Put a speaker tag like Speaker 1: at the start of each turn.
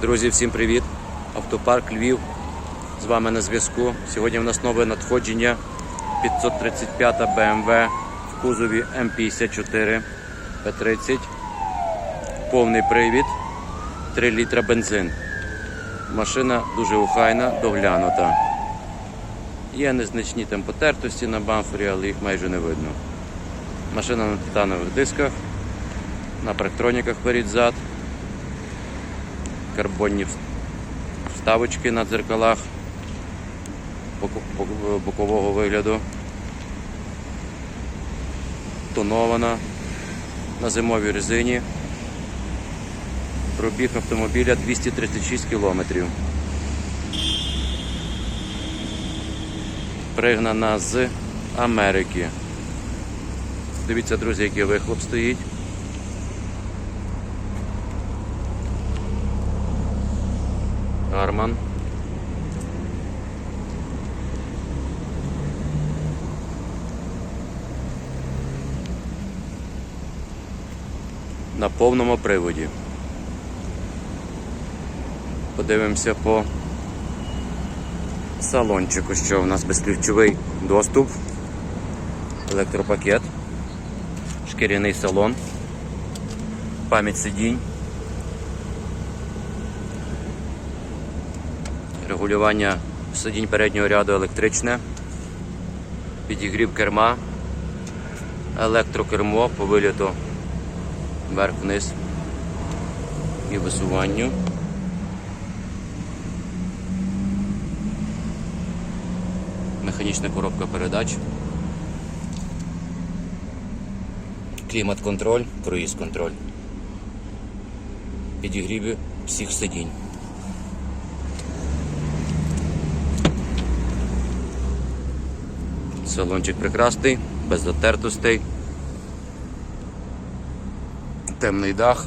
Speaker 1: Друзі, всім привіт! Автопарк Львів. З вами на зв'язку. Сьогодні в нас нове надходження 535 BMW в кузові М54 П30. Повний привід, 3 літра бензин. Машина дуже охайна, доглянута. Є незначні там потертості на бамфері, але їх майже не видно. Машина на титанових дисках, на парктроніках перед-зад карбонні вс- вставочки на дзеркалах бокового вигляду. Тонована на зимовій резині. Пробіг автомобіля 236 кілометрів. Пригнана з Америки. Дивіться, друзі, який вихлоп стоїть. Гарман. На повному приводі. Подивимося по салончику, що у нас безключовий доступ, електропакет, шкіряний салон, пам'ять сидінь. Регулювання сидінь переднього ряду електричне, підігрів керма, електрокермо по виліту вверх-вниз і висуванню. Механічна коробка передач. Клімат-контроль, круїз-контроль. Підігріви всіх сидінь. Салончик прекрасний, без затертостей. Темний дах,